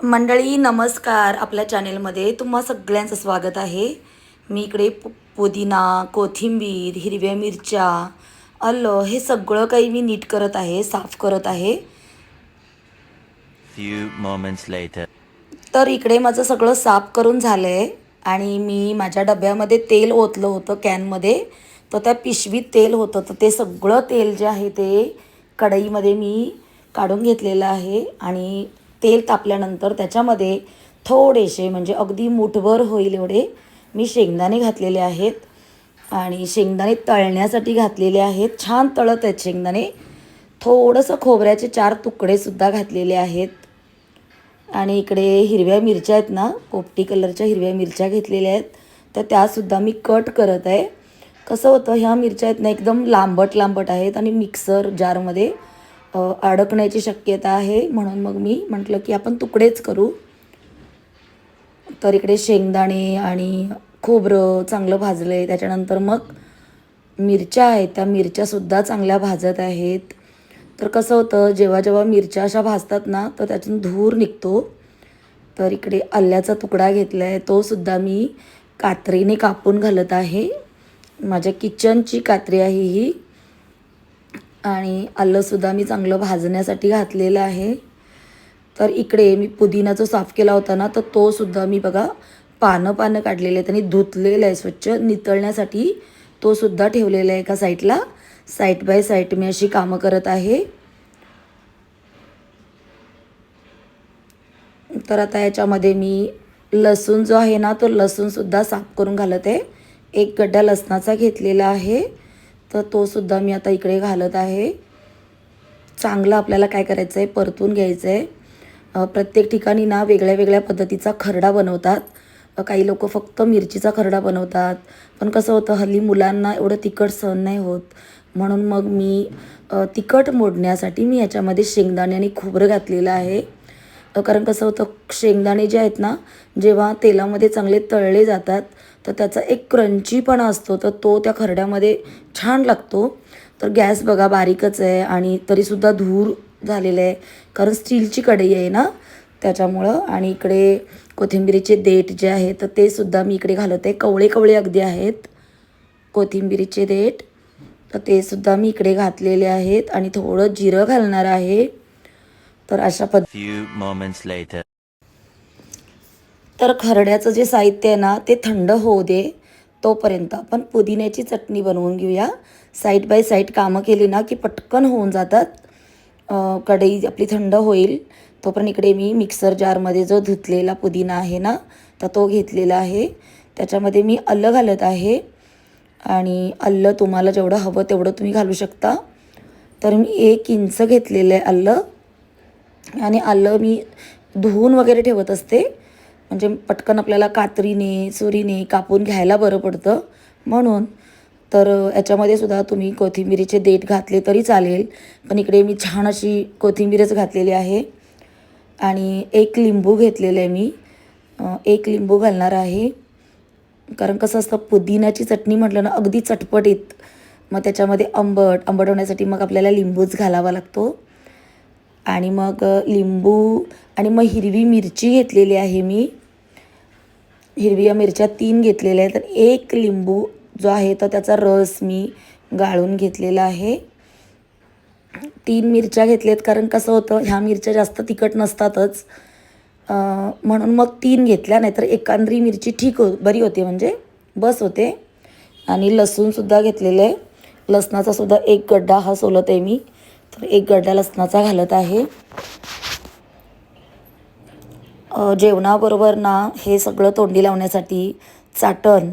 मंडळी नमस्कार आपल्या चॅनेलमध्ये तुम्हा सगळ्यांचं स्वागत आहे. मी इकडे पु पुदिना कोथिंबीर हिरव्या मिरच्या आलं हे सगळं काही मी नीट करत आहे साफ करत आहे. तर इकडे माझं सगळं साफ करून झालं आहे आणि मी माझ्या डब्यामध्ये तेल ओतलं होतं कॅनमध्ये. तर त्या पिशवीत तेल होतं. तर ते सगळं तेल जे आहे ते कढईमध्ये मी काढून घेतलेलं आहे आणि तेल तापल्यानंतर त्याच्यामध्ये थोडेसे म्हणजे अगदी मुठभर होईल एवढे मी शेंगदाणे घातलेले आहेत. आणि शेंगदाणे तळण्यासाठी घातलेले आहेत. छान तळत आहेत शेंगदाणे. थोडंसं खोबऱ्याचे चार तुकडेसुद्धा घातलेले आहेत. आणि इकडे हिरव्या मिरच्या आहेत ना पोपटी कलरच्या हिरव्या मिरच्या घेतलेल्या आहेत. तर त्यासुद्धा मी कट करत आहे. कसं होतं ह्या मिरच्या आहेत ना एकदम लांबट लांबट आहेत आणि मिक्सर जारमध्ये अडकण्याची शक्यता आहे. म्हणून मग मी म्हटलं की आपण तुकडेच करू. तर इकडे शेंगदाणे आणि खोबरं चांगलं भाजलं आहे त्याच्यानंतर मग मिरच्या आहेत. त्या मिरच्यासुद्धा चांगल्या भाजत आहेत. तर कसं होतं जेव्हा जेव्हा मिरच्या अशा भाजतात ना तर त्यातून धूर निघतो. तर इकडे आल्याचा तुकडा घेतला आहे तोसुद्धा मी कात्रीने कापून घालत आहे. माझ्या किचनची कात्री आहे ही. आणि आलंसुद्धा मी चांगलं भाजण्यासाठी घातलेलं आहे. तर इकडे मी पुदिना जो साफ केला होता ना तर तो सुद्धा मी बघा पानं पानं काढलेले आहेत आणि धुतलेलं आहे स्वच्छ नितळण्यासाठी तो सुद्धा ठेवलेला आहे एका साईडला. साईड बाय साईड मी अशी कामं करत आहे. तर आता याच्यामध्ये मी लसूण जो आहे ना तो लसूणसुद्धा साफ करून घालत. आहे एक गड्डा लसणाचा घेतलेला आहे. तर तो सुद्धा मी आता इकडे घालत आहे. चांगलं आपल्याला काय करायचं आहे परतून घ्यायचं आहे प्रत्येक ठिकाणी ना वेगळ्या वेगळ्या पद्धतीचा खरडा बनवतात. काही लोक फक्त मिरचीचा खरडा बनवतात. पण कसं होतं हल्ली मुलांना एवढं तिखट सहन नाही होत. म्हणून मग मी तिखट मोडण्यासाठी मी याच्यामध्ये शेंगदाणे आणि खोबरं घातलेलं आहे. कारण कसं होतं शेंगदाणे जे आहेत ना जेव्हा तेलामध्ये चांगले तळले जातात तर त्याचा एक क्रंचीपणा असतो तर तो त्या खरड्यामध्ये छान लागतो. तर गॅस बघा बारीकच आहे आणि तरीसुद्धा धूर झालेलं आहे. कारण स्टीलची कढई आहे ना त्याच्यामुळं. आणि इकडे कोथिंबिरीचे देठ जे आहे तर ते सुद्धा मी इकडे घालत आहे. कवळे कवळे अगदी आहेत. कोथिंबिरीचे देठ तर ते सुद्धा मी इकडे घातलेले आहेत. आणि थोडं जिरं घालणार आहे. तर अशा पद्धती तर खरड्याचं जे साहित्य आहे ना ते थंड होऊ दे तोपर्यंत आपण पुदिन्याची चटणी बनवून घेऊया. साईड बाय साईड कामं केली ना की पटकन होऊन जातात. कढई आपली थंड होईल. तोपर्यंत इकडे मी मिक्सर जारमध्ये जो धुतलेला पुदिना आहे ना तर तो घेतलेला आहे. त्याच्यामध्ये मी आलं घालत आहे. आणि आलं तुम्हाला जेवढं हवं तेवढं तुम्ही घालू शकता. तर मी एक इंच घेतलेलं आहे आलं आणि आलं मी धुवून वगैरे ठेवत असते. म्हणजे पटकन आपल्याला कात्रीने सुरीने कापून घ्यायला बरं पडतं. म्हणून तर याच्यामध्ये सुद्धा तुम्ही कोथिंबिरीचे देठ घातले तरी चालेल. पण इकडे मी छान अशी कोथिंबीरच घातलेली आहे. आणि एक लिंबू घेतलेलं आहे मी. एक लिंबू घालणार आहे. कारण कसं असतं पुदिन्याची चटणी म्हटलं ना अगदी चटपटीत. मग त्याच्यामध्ये आंबट आंबट होण्यासाठी मग आपल्याला लिंबूच घालावा लागतो. आणि मग लिंबू आणि मग हिरवी मिरची घेतलेली आहे मी. हिरव्या मिरच्या तीन घेतलेल्या आहेत. तर एक लिंबू जो आहे तर त्याचा रस मी गाळून घेतलेला आहे. तीन मिरच्या घेतल्यात कारण कसं होतं ह्या मिरच्या जास्त तिखट नसतातच. म्हणून मग तीन घेतल्या नाहीतर एकांद्री मिरची ठीक हो बरी होते म्हणजे बस होते. आणि लसूणसुद्धा घेतलेलं आहे. लसणाचासुद्धा एक गड्डा हा सोलत आहे मी. तर एक गड्डा लसणाचा घालत आहे. जेवणाबरोबर ना हे सगळं तोंडी लावण्यासाठी चाटण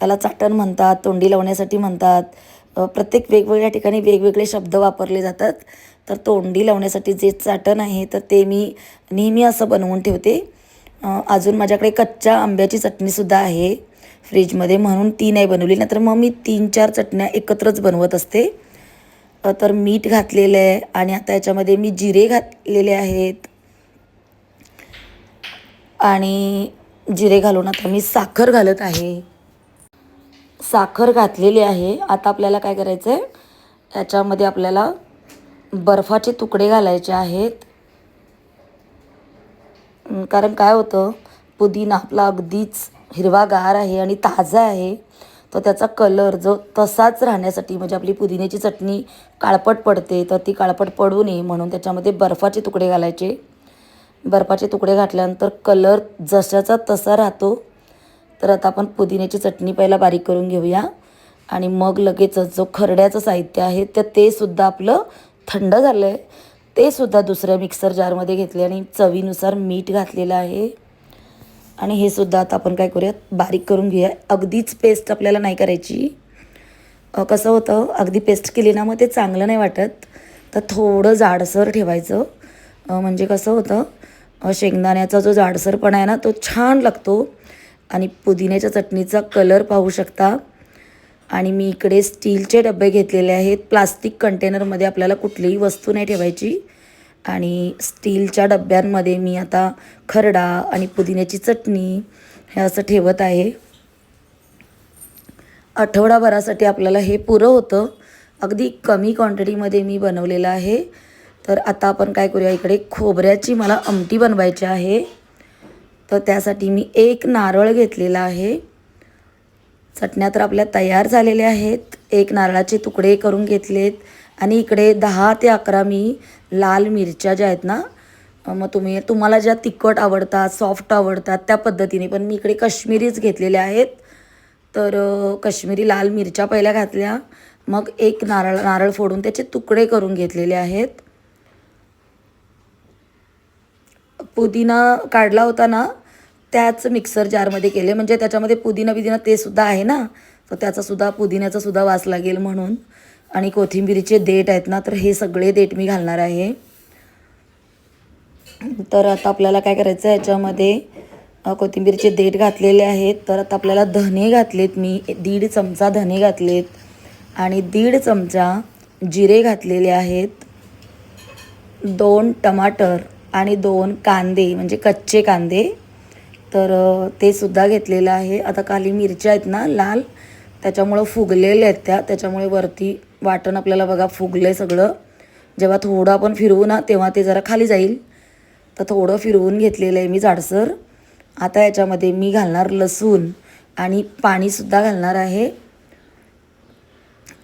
त्याला चाटण म्हणतात तोंडी लावण्यासाठी म्हणतात. प्रत्येक वेगवेगळ्या ठिकाणी वेगवेगळे शब्द वापरले जातात. तर तोंडी लावण्यासाठी जे चाटण आहे तर ते मी नेहमी असं बनवून ठेवते. अजून माझ्याकडे कच्च्या आंब्याची चटणीसुद्धा आहे फ्रीजमध्ये म्हणून ती नाही बनवली. नाहीतर मग मी तीन चार चटण्या एकत्रच बनवत असते. तर मीठ घातलेलं आहे आणि आता याच्यामध्ये मी जिरे घातलेले आहेत. आणि जिरे घालून आता मी साखर घालत आहे. साखर घातलेली आहे. आता आपल्याला काय करायचं आहे याच्यामध्ये आपल्याला बर्फाचे तुकडे घालायचे आहेत. कारण काय होतं? पुदिना आपला अगदीच हिरवागार आहे आणि ताजा आहे. तर त्याचा कलर जो तसाच राहण्यासाठी म्हणजे आपली पुदिन्याची चटणी काळपट पडते तर ती काळपट पडू नये म्हणून त्याच्यामध्ये बर्फाचे तुकडे घालायचे. बर्फाचे तुकडे घातल्यानंतर कलर जशाचा तसा राहतो. तर आता आपण पुदिन्याची चटणी पहिला बारीक करून घेऊया. आणि मग लगेचच जो खरड्याचं साहित्य आहे तर ते सुद्धा आपलं थंड झालं आहे ते सुद्धा दुसऱ्या मिक्सर जारमध्ये घेतले आणि चवीनुसार मीठ घातलेलं आहे. आणि हे सुद्धा आता आपण काय करूयात? बारीक करून घेऊया. अगदीच पेस्ट आपल्याला नाही करायची. कसं होतं? अगदी पेस्ट केली ना मग ते चांगलं नाही वाटत. तर थोडं जाडसर ठेवायचं. म्हणजे कसं होतं? शेंगदाण्याचा जो जाडसरपणा आहे ना तो छान लागतो. आणि पुदिन्याच्या चटणीचा कलर पाहू शकता. आणि मी इकडे स्टीलचे डबे घेतलेले आहेत. प्लास्टिक कंटेनरमध्ये आपल्याला कुठलीही वस्तू नाही ठेवायची. आणि स्टीलच्या डब्यांमध्ये मी आता खरडा आणि पुदिन्याची चटणी हे असं ठेवत आहे. आठवडाभरासाठी आपल्याला हे पुरं होतं. अगदी कमी क्वांटिटीमध्ये मी बनवलेलं आहे. तर आता आपण काय करूया इकडे खोबऱ्याची मला आमटी बनवायची आहे. तर त्यासाठी मी एक नारळ घेतलेला आहे. चटण्या तर आपल्या तयार झालेल्या आहेत. एक नारळाचे तुकडे करून घेतलेत. आणि इकडे दहा ते अकरा मी लाल मिरच्या ज्या आहेत ना मग तुम्ही तुम्हाला ज्या तिखट आवडतात सॉफ्ट आवडतात त्या पद्धतीने. पण मी इकडे कश्मीरीच घेतलेल्या आहेत. तर कश्मीरी लाल मिरच्या पहिल्या घातल्या. मग एक नारळ नारळ फोडून त्याचे तुकडे करून घेतलेले आहेत. पुदिना काढला होता ना त्याच मिक्सर जारमध्ये केले. म्हणजे त्याच्यामध्ये पुदिना बिदिना ते सुद्धा आहे ना तर त्याचासुद्धा पुदिन्याचासुद्धा वास लागेल म्हणून. आणि कोथिंबिरीचे देठ आहेत ना तर हे सगळे देठ मी घालणार आहे. तर आता आपल्याला काय करायचं आहे याच्यामध्ये कोथिंबीरचे देठ घातलेले आहेत. तर आता आपल्याला धने घातलेत मी दीड चमचा धने घातलेत. आणि दीड चमचा जिरे घातलेले आहेत. दोन टमाटर आणि दोन कांदे म्हणजे कच्चे कांदे. तर ते सुद्धा घेतलेलं आहे. आता काली मिरच्या आहेत ना लाल. त्याच्यामुळं फुगलेल्या आहेत त्या. त्याच्यामुळे वरती वाटण आपल्याला बघा फुगलं आहे सगळं. जेव्हा थोडं आपण फिरवू ना तेव्हा ते जरा खाली जाईल. तर थोडं फिरवून घेतलेलं आहे मी जाडसर. आता याच्यामध्ये मी घालणार लसूण आणि पाणीसुद्धा घालणार आहे.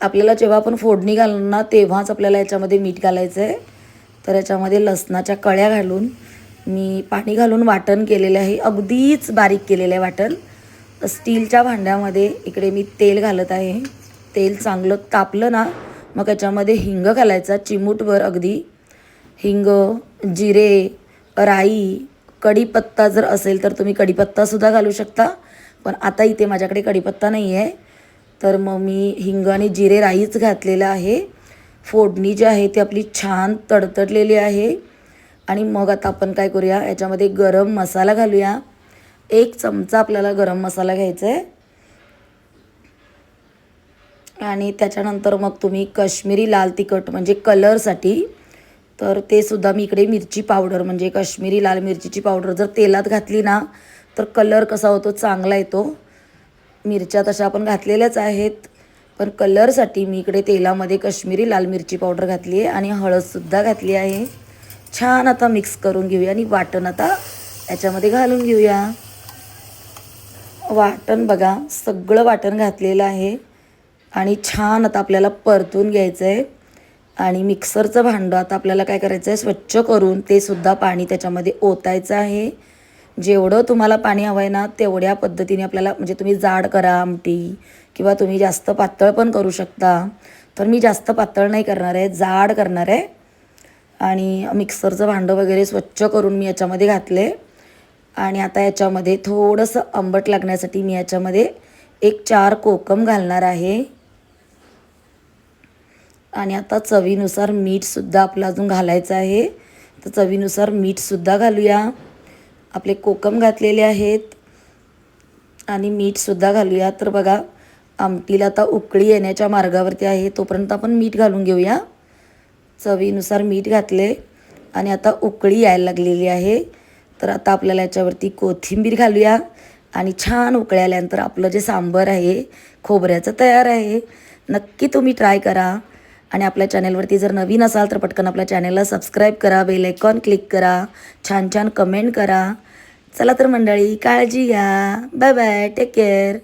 आपल्याला जेव्हा आपण फोडणी घालणार ना तेव्हाच आपल्याला याच्यामध्ये मीठ घालायचं आहे तर याच्यामध्ये लसणाच्या कळ्या घालून मी पाणी घालून वाटण केलेलं आहे. अगदीच बारीक केलेलं आहे वाटण. स्टीलच्या भांड्यामध्ये इकडे मी तेल घालत आहे. तेल चांगलं तापलं ना मग याच्यामध्ये हिंग घालायचा चिमूटवर अगदी. हिंग जिरे राई कढीपत्ता जर असेल तर तुम्ही कढीपत्तासुद्धा घालू शकता. पण आता इथे माझ्याकडे कढीपत्ता नाही आहे तर मग मी हिंग आणि जिरे राईच घातलेलं आहे. फोडणी जी आहे ती आपली छान तडतडलेली आहे. आणि मग आता आपण काय करूया याच्यामध्ये गरम मसाला घालूया. एक चमचा आपल्याला गरम मसाला घ्यायचा आहे आणि त्याच्यानंतर मग तुम्ही कश्मीरी लाल तिखट म्हणजे कलरसाठी तर ते सुद्धा मी इकडे मिरची पावडर म्हणजे काश्मीरी लाल मिरचीची पावडर जर तेलात घातली ना तर कलर कसा होतो चांगला येतो. मिरच्या तशा आपण घातलेल्याच आहेत पण कलरसाठी मी इकडे तेलामध्ये कश्मीरी लाल मिरची पावडर घातली आहे आणि हळदसुद्धा घातली आहे. छान आता मिक्स करून घेऊया आणि वाटण आता याच्यामध्ये घालून घेऊया. वाटण बघा सगळं वाटण घातलेलं आहे. आणि छान आता आपल्याला परतून घ्यायचं आहे आणि मिक्सरचं भांडं आता आपल्याला काय करायचं आहे स्वच्छ करून ते सुद्धा पाणी त्याच्यामध्ये ओतायचं आहे. जेवढं तुम्हाला पाणी हवं आहे ना तेवढ्या पद्धतीने आपल्याला म्हणजे तुम्ही जाड करा आमटी किंवा तुम्ही जास्त पातळ पण करू शकता. तर मी जास्त पातळ नाही करणार आहे जाड करणार आहे. आणि मिक्सरचं भांडं वगैरे स्वच्छ करून मी याच्यामध्ये घातले. आणि आता याच्यामध्ये थोडंसं आंबट लागण्यासाठी मी याच्यामध्ये एक चार कोकम घालणार आहे. आणि आता चवीनुसार मीठसुद्धा आपलं अजून घालायचं आहे. तर चवीनुसार मीठसुद्धा घालूया. आपले कोकम घातलेले आहेत. आणि मीठसुद्धा घालूया. तर बघा आमटीला आता उकळी येण्याच्या मार्गावरती आहे. तोपर्यंत आपण मीठ घालून घेऊया. चवीनुसार मीठ घातले. आणि आता उकळी यायला लागलेली आहे. तर आता आपल्याला याच्यावरती कोथिंबीर घालूया. आणि छान उकळल्यानंतर आपलं जे सांबर आहे खोबऱ्याचं तयार आहे. नक्की तुम्ही ट्राय करा. आणि आपल्या चॅनेलवरती जर नवीन असाल तर पटकन आपल्या चॅनेलला सबस्क्राईब करा बेल आयकॉन क्लिक करा छान छान कमेंट करा. चला तर मंडळी काळजी घ्या. Bye bye take care.